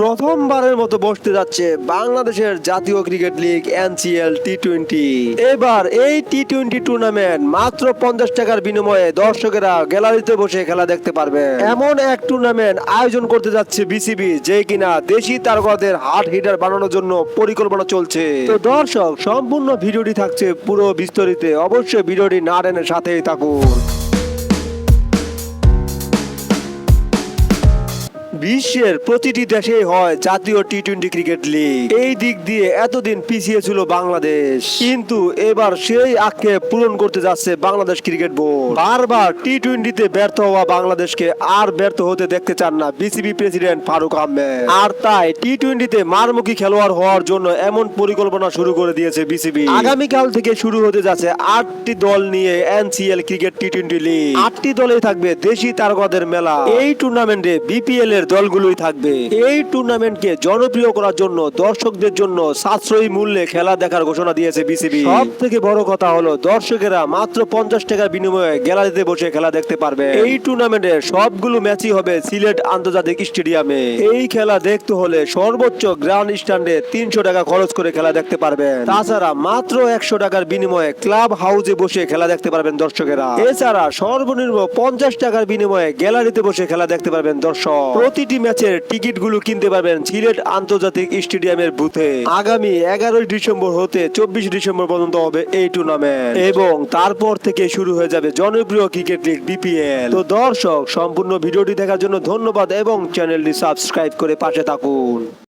প্রথমবারের মতো বসতে যাচ্ছে বাংলাদেশের জাতীয় cricket league NCL T twenty এবার এই টি টোয়েন্টি টুর্নামেন্ট মাত্র পঞ্চাশ টাকার বিনিময়ে দর্শকেরা গ্যালারিতে বসে খেলা দেখতে পারবে। এমন এক টুর্নামেন্ট আয়োজন করতে যাচ্ছে বিসিবি, যে কিনা দেশি তারকাদের হার্ট হিটার বানানোর জন্য পরিকল্পনা চলছে। তো দর্শক, সম্পূর্ণ ভিডিওটি থাকছে পুরো বিস্তারিতে। অবশ্যই ভিডিওটি না টেনে সাথেই থাকুন। বিশ্বের প্রতিটি দেশেই হয় জাতীয় টি টোয়েন্টি ক্রিকেট লিগ এই দিক দিয়ে এতদিন পিছিয়ে ছিল বাংলাদেশ। কিন্তু এবার সেই আক্ষেপ পূরণ করতে যাচ্ছে বাংলাদেশ ক্রিকেট বোর্ড বারবার টি টোয়েন্টিতে ব্যর্থ হওয়া বাংলাদেশকে আর ব্যর্থ হতে দেখতে চান না বিসিবি প্রেসিডেন্ট ফারুক আহমেদ। আর তাই টি টোয়েন্টিতে মারমুখী খেলোয়াড় হওয়ার জন্য এমন পরিকল্পনা শুরু করে দিয়েছে বিসিবি আগামীকাল থেকে শুরু হতে যাচ্ছে আটটি দল নিয়ে NCL cricket T twenty league আটটি দলেই থাকবে দেশি তারকাদের মেলা। এই টুর্নামেন্টে বিপিএল এর দলগুলোই থাকবে। এই টুর্নামেন্টকে জনপ্রিয় করার জন্য, দর্শকদের জন্য সাশ্রয়ী মূল্যে খেলা দেখার ঘোষণা দিয়েছে বিসিবি। সব থেকে বড় কথা হলো, দর্শকেরা মাত্র পঞ্চাশ টাকার বিনিময়ে গ্যালারিতে বসে খেলা দেখতে পারবে। এই টুর্নামেন্টে সবগুলো ম্যাচই হবে সিলেট আন্তর্জাতিক স্টেডিয়ামে। এই খেলা দেখতে হলে সর্বোচ্চ গ্রাউন্ড স্ট্যান্ডে তিনশো টাকা খরচ করে খেলা দেখতে পারবেন। তাছাড়া মাত্র একশো টাকার বিনিময়ে ক্লাব হাউসে বসে খেলা দেখতে পারবেন দর্শকেরা। এছাড়া সর্বনিম্ন পঞ্চাশ টাকার বিনিময়ে গ্যালারিতে বসে খেলা দেখতে পারবেন দর্শক। প্রতিটি ম্যাচের টিকিটগুলো কিনতে পারবেন সিলেট আন্তর্জাতিক স্টেডিয়ামের বুথে। আগামী এগারোই ডিসেম্বর হতে চব্বিশ ডিসেম্বর পর্যন্ত হবে এই টুর্নামেন্ট এবং তারপর থেকে শুরু হয়ে যাবে জনপ্রিয় ক্রিকেট লিগ বিপিএল তো দর্শক, সম্পূর্ণ ভিডিওটি দেখার জন্য ধন্যবাদ এবং চ্যানেলটি সাবস্ক্রাইব করে পাশে থাকুন।